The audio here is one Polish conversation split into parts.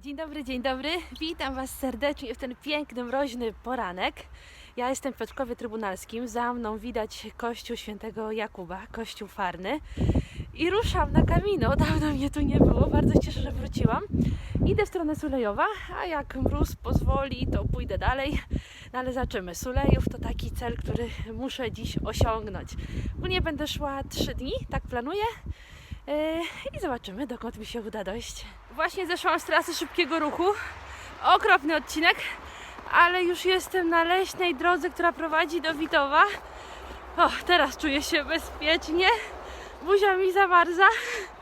Dzień dobry, dzień dobry. Witam Was serdecznie w ten piękny, mroźny poranek. Ja jestem w Piotrkowie Trybunalskim. Za mną widać kościół świętego Jakuba, kościół farny. I ruszam na Kamino. Dawno mnie tu nie było. Bardzo się cieszę, że wróciłam. Idę w stronę Sulejowa, a jak mróz pozwoli, to pójdę dalej. No ale zobaczymy. Sulejów to taki cel, który muszę dziś osiągnąć. Ogólnie będę szła 3 dni, tak planuję. Yy, I zobaczymy, dokąd mi się uda dojść. Właśnie zeszłam z trasy szybkiego ruchu. Okropny odcinek, ale już jestem na leśnej drodze, która prowadzi do Witowa. O, teraz czuję się bezpiecznie. Buzia mi zamarza,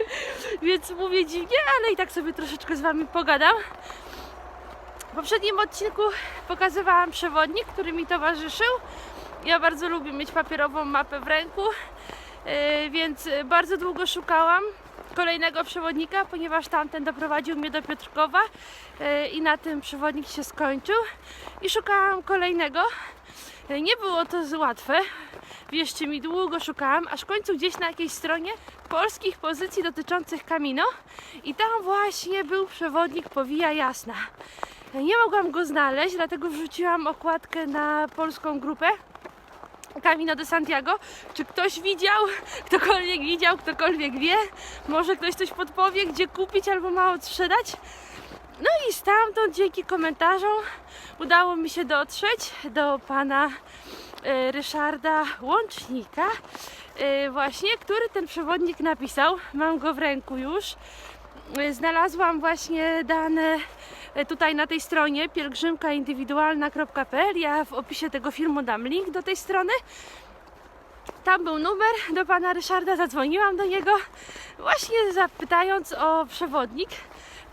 więc mówię dziwnie, ale i tak sobie troszeczkę z Wami pogadam. W poprzednim odcinku pokazywałam przewodnik, który mi towarzyszył. Ja bardzo lubię mieć papierową mapę w ręku. Yy, więc bardzo długo szukałam kolejnego przewodnika, ponieważ tamten doprowadził mnie do Piotrkowa yy, i na tym przewodnik się skończył. I szukałam kolejnego. Yy, Nie było to łatwe. Wierzcie mi, długo szukałam, aż w końcu gdzieś na jakiejś stronie polskich pozycji dotyczących Kamino i tam właśnie był przewodnik Powija Jasna. Nie mogłam go znaleźć, dlatego wrzuciłam okładkę na polską grupę Camino de Santiago. Czy ktoś widział? Ktokolwiek widział, ktokolwiek wie? Może ktoś coś podpowie, gdzie kupić albo ma odsprzedać? No i stamtąd dzięki komentarzom udało mi się dotrzeć do pana e, Ryszarda Łącznika, e, właśnie, który ten przewodnik napisał. Mam go w ręku już. Znalazłam właśnie dane e, tutaj na tej stronie pielgrzymkaindywidualna.pl. Ja w opisie tego filmu dam link do tej strony. Tam był numer do pana Ryszarda, zadzwoniłam do niego właśnie zapytając o przewodnik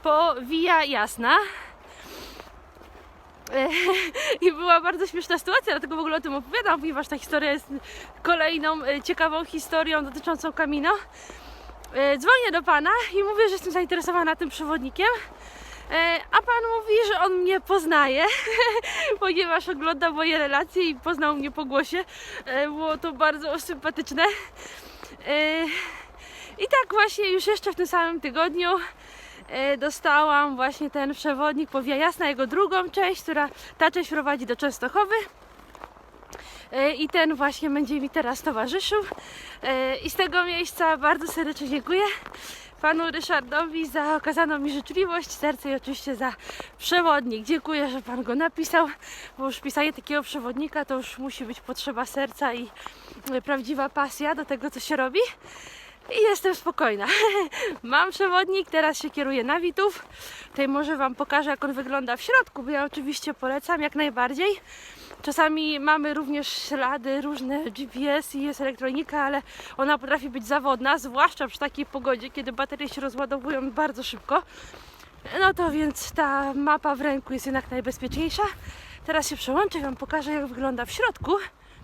po Via Jasna. E, I była bardzo śmieszna sytuacja, dlatego w ogóle o tym opowiadam, ponieważ ta historia jest kolejną e, ciekawą historią dotyczącą Kamino. E, Dzwonię do pana i mówię, że jestem zainteresowana tym przewodnikiem. E, A pan mówi, że on mnie poznaje, ponieważ ogląda moje relacje i poznał mnie po głosie. E, Było to bardzo sympatyczne. I tak właśnie już jeszcze w tym samym tygodniu dostałam właśnie ten przewodnik Powija Jasna, jego drugą część, która ta część prowadzi do Częstochowy. E, I ten właśnie będzie mi teraz towarzyszył. E, I z tego miejsca bardzo serdecznie dziękuję panu Ryszardowi za okazaną mi życzliwość, serce i oczywiście za przewodnik. Dziękuję, że pan go napisał, bo już pisanie takiego przewodnika to już musi być potrzeba serca i e, prawdziwa pasja do tego, co się robi. I jestem spokojna. Mam przewodnik, teraz się kieruję na Witów. Tutaj może Wam pokażę, jak on wygląda w środku, bo ja oczywiście polecam jak najbardziej. Czasami mamy również ślady, różne GPS i jest elektronika, ale ona potrafi być zawodna, zwłaszcza przy takiej pogodzie, kiedy baterie się rozładowują bardzo szybko. No to więc ta mapa w ręku jest jednak najbezpieczniejsza. Teraz się przełączę i Wam pokażę, jak wygląda w środku.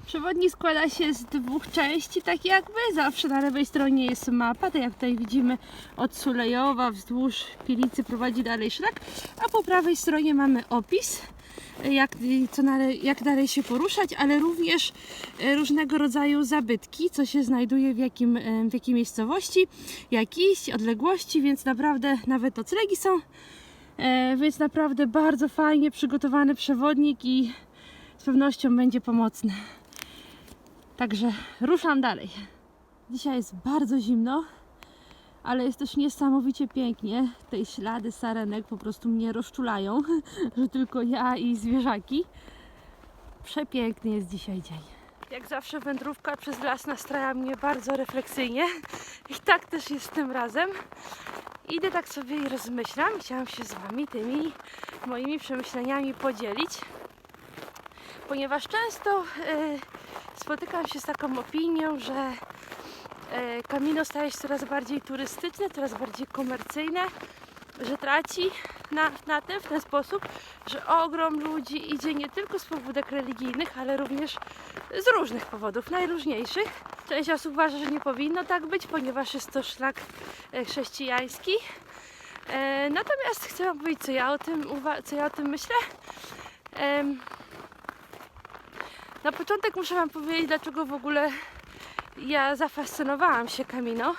Przewodnik składa się z dwóch części, tak jakby. Zawsze na lewej stronie jest mapa, tak jak tutaj widzimy od Sulejowa wzdłuż Pilicy prowadzi dalej szlak, a po prawej stronie mamy opis, jak, co nale, jak dalej się poruszać, ale również e, różnego rodzaju zabytki, co się znajduje w, jakim, e, w jakiej miejscowości, jak iść, odległości, więc naprawdę nawet noclegi są. E, Więc naprawdę bardzo fajnie przygotowany przewodnik i z pewnością będzie pomocny. Także ruszam dalej. Dzisiaj jest bardzo zimno, ale jest też niesamowicie pięknie. Te ślady sarenek po prostu mnie rozczulają, że tylko ja i zwierzaki. Przepiękny jest dzisiaj dzień. Jak zawsze wędrówka przez las nastraja mnie bardzo refleksyjnie i tak też jest tym razem. Idę tak sobie i rozmyślam. Chciałam się z Wami tymi moimi przemyśleniami podzielić, ponieważ często e, spotykam się z taką opinią, że e, Camino staje się coraz bardziej turystyczne, coraz bardziej komercyjne, że traci na, na tym w ten sposób, że ogrom ludzi idzie nie tylko z pobudek religijnych, ale również z różnych powodów, najróżniejszych. Część osób uważa, że nie powinno tak być, ponieważ jest to szlak e, chrześcijański. Natomiast chcę powiedzieć, co ja o tym, co ja o tym myślę. Na początek muszę Wam powiedzieć, dlaczego w ogóle ja zafascynowałam się Camino.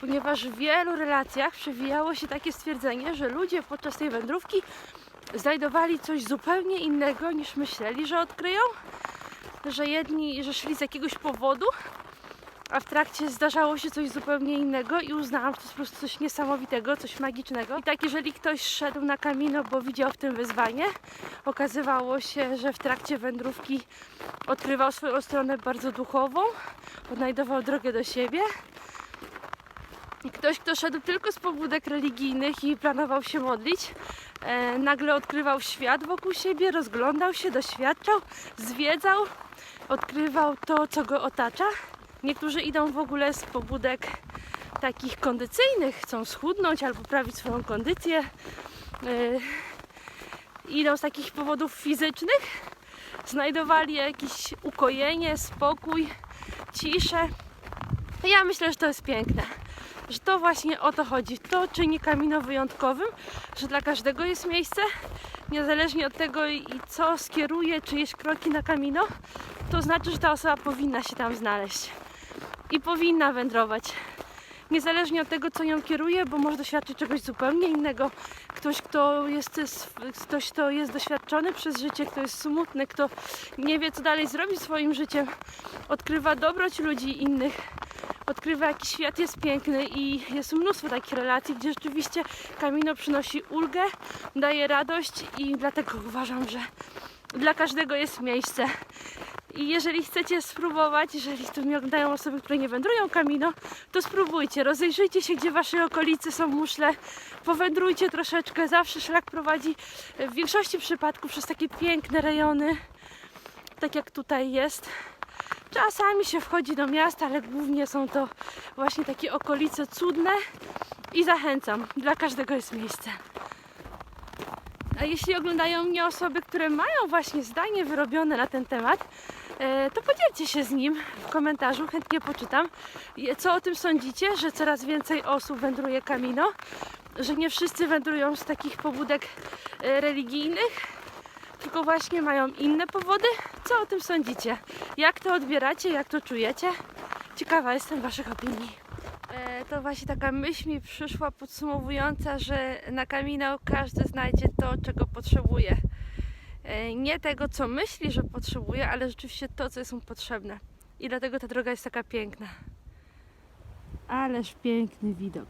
ponieważ w wielu relacjach przewijało się takie stwierdzenie, że ludzie podczas tej wędrówki znajdowali coś zupełnie innego niż myśleli, że odkryją, że jedni, że szli z jakiegoś powodu, a w trakcie zdarzało się coś zupełnie innego i uznałam, że to jest po prostu coś niesamowitego, coś magicznego. I tak, jeżeli ktoś szedł na kamino, bo widział w tym wyzwanie, okazywało się, że w trakcie wędrówki odkrywał swoją stronę bardzo duchową, odnajdował drogę do siebie. Ktoś, kto szedł tylko z pobudek religijnych i planował się modlić, e, nagle odkrywał świat wokół siebie, rozglądał się, doświadczał, zwiedzał, odkrywał to, co go otacza. Niektórzy idą w ogóle z pobudek takich kondycyjnych, chcą schudnąć albo poprawić swoją kondycję. Yy, idą z takich powodów fizycznych, znajdowali jakieś ukojenie, spokój, ciszę. Ja myślę, że to jest piękne. Że to właśnie o to chodzi. To czyni Kamino wyjątkowym, że dla każdego jest miejsce, niezależnie od tego i co skieruje czyjeś kroki na Kamino, to znaczy, że ta osoba powinna się tam znaleźć i powinna wędrować. Niezależnie od tego, co ją kieruje, bo może doświadczyć czegoś zupełnie innego. Ktoś, kto jest, ktoś, kto jest doświadczony przez życie, kto jest smutny, kto nie wie, co dalej zrobić swoim życiem, odkrywa dobroć ludzi innych, odkrywa, jaki świat jest piękny i jest mnóstwo takich relacji, gdzie rzeczywiście Kamino przynosi ulgę, daje radość i dlatego uważam, że dla każdego jest miejsce. I jeżeli chcecie spróbować, jeżeli tu mnie oglądają osoby, które nie wędrują Kamino, to spróbujcie, rozejrzyjcie się, gdzie w waszej okolicy są muszle, powędrujcie troszeczkę, zawsze szlak prowadzi w większości przypadków przez takie piękne rejony, tak jak tutaj jest. Czasami się wchodzi do miasta, ale głównie są to właśnie takie okolice cudne i zachęcam, dla każdego jest miejsce. A jeśli oglądają mnie osoby, które mają właśnie zdanie wyrobione na ten temat, e, to podzielcie się z nim w komentarzu, chętnie poczytam. Co o tym sądzicie, że coraz więcej osób wędruje Kamino, że nie wszyscy wędrują z takich pobudek e, religijnych, tylko właśnie mają inne powody? Co o tym sądzicie? Jak to odbieracie, jak to czujecie? Ciekawa jestem Waszych opinii. E, To właśnie taka myśl mi przyszła podsumowująca, że na Camino każdy znajdzie to, czego potrzebuje. E, Nie tego, co myśli, że potrzebuje, ale rzeczywiście to, co jest mu potrzebne. I dlatego ta droga jest taka piękna. Ależ piękny widok.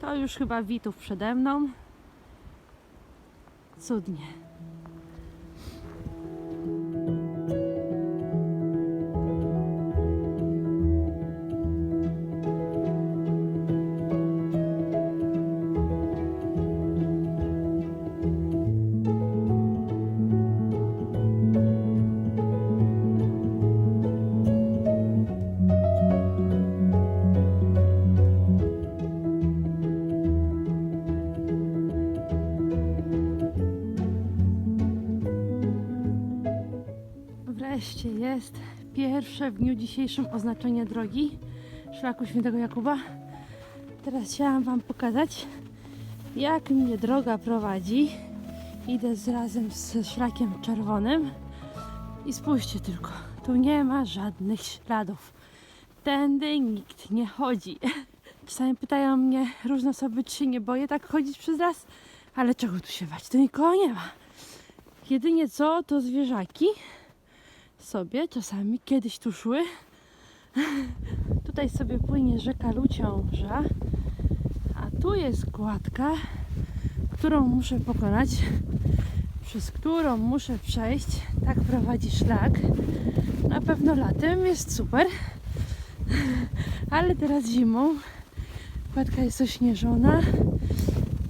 To już chyba Witów przede mną. Cudnie. Pierwsze w dniu dzisiejszym oznaczenie drogi szlaku świętego Jakuba. Teraz chciałam Wam pokazać, jak mnie droga prowadzi. Idę z, razem z szlakiem czerwonym i spójrzcie tylko, tu nie ma żadnych śladów. Tędy nikt nie chodzi. Czasami pytają mnie różne osoby, czy się nie boję tak chodzić przez las, ale czego tu się bać? Tu nikogo nie ma. Jedynie co, to zwierzaki sobie czasami kiedyś tu szły. Tutaj sobie płynie rzeka Luciąża, a tu jest kładka, którą muszę pokonać, przez którą muszę przejść. Tak prowadzi szlak. Na pewno latem jest super, ale teraz zimą kładka jest ośnieżona,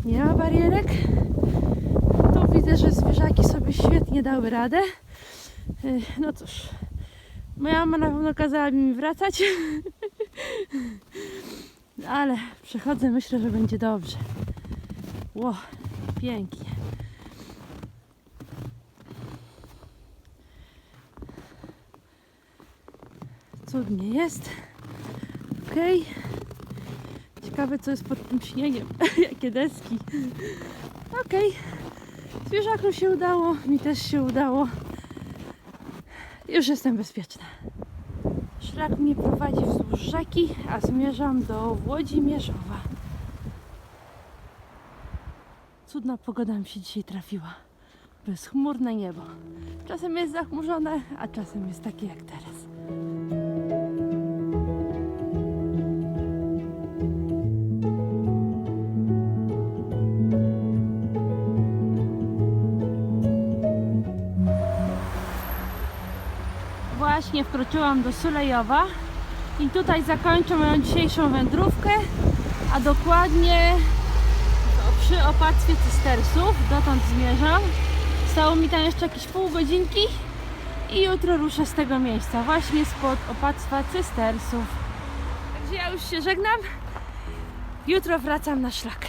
nie ma barierek. Tu widzę, że zwierzaki sobie świetnie dały radę. No cóż, moja mama na pewno kazała mi wracać, ale przechodzę, myślę, że będzie dobrze. Ło, pięknie. Cudnie jest. Okej. Ciekawe, co jest pod tym śniegiem. Jakie deski. Okej. Zwierzakom się udało, mi też się udało. Już jestem bezpieczna. Szlak mnie prowadzi wzdłuż rzeki, a zmierzam do Włodzimierzowa. Cudna pogoda mi się dzisiaj trafiła. Bezchmurne niebo. Czasem jest zachmurzone, a czasem jest takie jak teraz. Właśnie wkroczyłam do Sulejowa i tutaj zakończę moją dzisiejszą wędrówkę, a dokładnie przy opactwie cystersów, dotąd zmierzam. Stało mi tam jeszcze jakieś pół godzinki i jutro ruszę z tego miejsca, właśnie spod opactwa cystersów. Także ja już się żegnam. Jutro wracam na szlak.